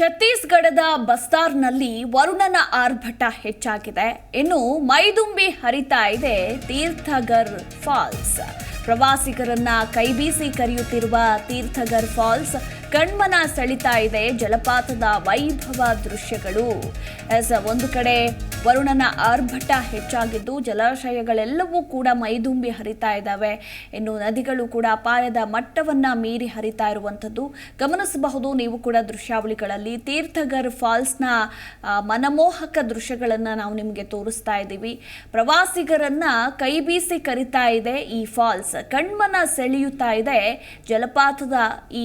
ಛತ್ತೀಸ್ಗಢದ ಬಸ್ತಾರ್ನಲ್ಲಿ ವರುಣನ ಆರ್ಭಟ ಹೆಚ್ಚಾಗಿದೆ. ಇನ್ನು ಮೈದುಂಬಿ ಹರಿತಾ ಇದೆ ತೀರ್ಥಗರ್ ಫಾಲ್ಸ್. ಪ್ರವಾಸಿಗರನ್ನ ಕೈಬೀಸಿ ಕರೆಯುತ್ತಿರುವ ತೀರ್ಥಗರ್ ಫಾಲ್ಸ್ ಕಣ್ಮನ ಸೆಳಿತಾ ಇದೆ ಜಲಪಾತದ ವೈಭವ ದೃಶ್ಯಗಳು. ಒಂದು ಕಡೆ ವರುಣನ ಆರ್ಭಟ ಹೆಚ್ಚಾಗಿದ್ದು ಜಲಾಶಯಗಳೆಲ್ಲವೂ ಕೂಡ ಮೈದುಂಬಿ ಹರಿತಾ ಇದ್ದಾವೆ. ಇನ್ನು ನದಿಗಳು ಕೂಡ ಅಪಾಯದ ಮಟ್ಟವನ್ನ ಮೀರಿ ಹರಿತಾ ಇರುವಂಥದ್ದು. ಗಮನಿಸಬಹುದು, ನೀವು ಕೂಡ ದೃಶ್ಯಾವಳಿಗಳಲ್ಲಿ ತೀರ್ಥಗರ್ ಫಾಲ್ಸ್ನ ಮನಮೋಹಕ ದೃಶ್ಯಗಳನ್ನು ನಾವು ನಿಮಗೆ ತೋರಿಸ್ತಾ ಇದ್ದೀವಿ. ಪ್ರವಾಸಿಗರನ್ನ ಕೈಬೀಸಿ ಕರಿತಾ ಇದೆ ಈ ಫಾಲ್ಸ್. ಕಣ್ಮನ ಸೆಳೆಯುತ್ತಾ ಇದೆ ಜಲಪಾತದ ಈ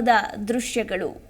ವೈಭವದ ದೃಶ್ಯಗಳು.